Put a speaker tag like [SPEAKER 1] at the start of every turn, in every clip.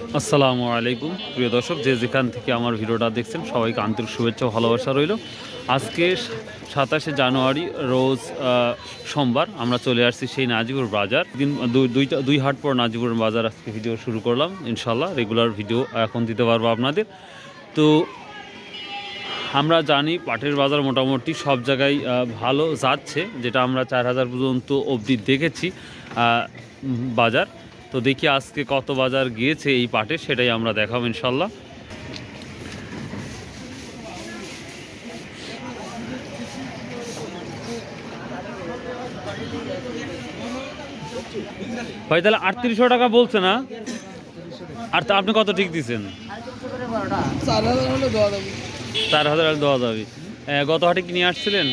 [SPEAKER 1] আসসালামু আলাইকুম। প্রিয় দর্শক, যে যেখান থেকে আমার ভিডিওটা দেখছেন, সবাইকে আন্তরিক শুভেচ্ছা ভালোবাসা রইল। আজকে সাতাশে জানুয়ারি, রোজ সোমবার আমরা চলে আসছি সেই নাজিপুর বাজার। দিন দুই- দুইটা, দুই হাট পর নাজিপুর বাজার আজকে ভিডিও শুরু করলাম ইনশাল্লাহ রেগুলার ভিডিও এখন দিতে পারব আপনাদের। তো আমরা জানি পাটের বাজার মোটামুটি সব জায়গায় ভালো যাচ্ছে, যেটা আমরা চার হাজার পর্যন্ত অবধি দেখেছি বাজার। তো দেখি আজকে কত বাজার গিয়েছে এই পাটে সেটাই আমরা দেখাবো ইনশাল্লাহ। ভাই তাহলে আটত্রিশশো টাকা বলছে না? আর তা আপনি কত ঠিক দিচ্ছেন
[SPEAKER 2] চার হাজার হলে দেওয়া যাবে।
[SPEAKER 1] গত হাটে কি নিয়ে আসছিলেন?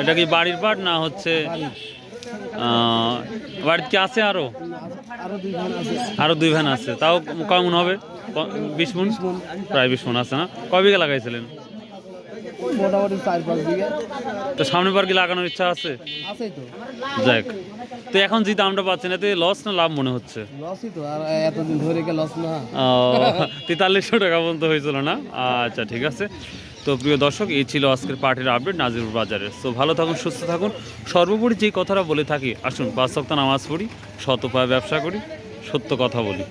[SPEAKER 1] এটা কি বাড়ির পাট না হচ্ছে বাড়িতে কি আছে আরও?
[SPEAKER 2] আরও দুই আছে
[SPEAKER 1] ভ্যান আছে। তাও কেমন হবে? বিশ মন? প্রায় বিশ মন আছে না? কয় বিঘা লাগাইছিলেন?
[SPEAKER 2] মোটামুটি চার পাঁচ বিঘা।
[SPEAKER 1] তো সামনে বার কি লাগানোর ইচ্ছা আছে?
[SPEAKER 2] আছেই তো।
[SPEAKER 1] যাক। তো এখন যে দামটা পাচ্ছেন এতে লস না লাভ মনে হচ্ছে?
[SPEAKER 2] লসই তো আর এতদিন ধরে কে লস না?
[SPEAKER 1] তেতাল্লিশশো টাকা পর্যন্ত হয়েছিল না? আচ্ছা ঠিক আছে। তো প্রিয় দর্শক, এই ছিল আজকের পার্টির আপডেট নাজিরপুর বাজারে তো ভালো থাকুন, সুস্থ থাকুন। সর্বোপরি যে কথাটা বলে থাকি, আসুন পাঁচ সপ্তাহ নামাজ পড়ি শত পায়ে ব্যবসা করি, সত্য কথা বলি।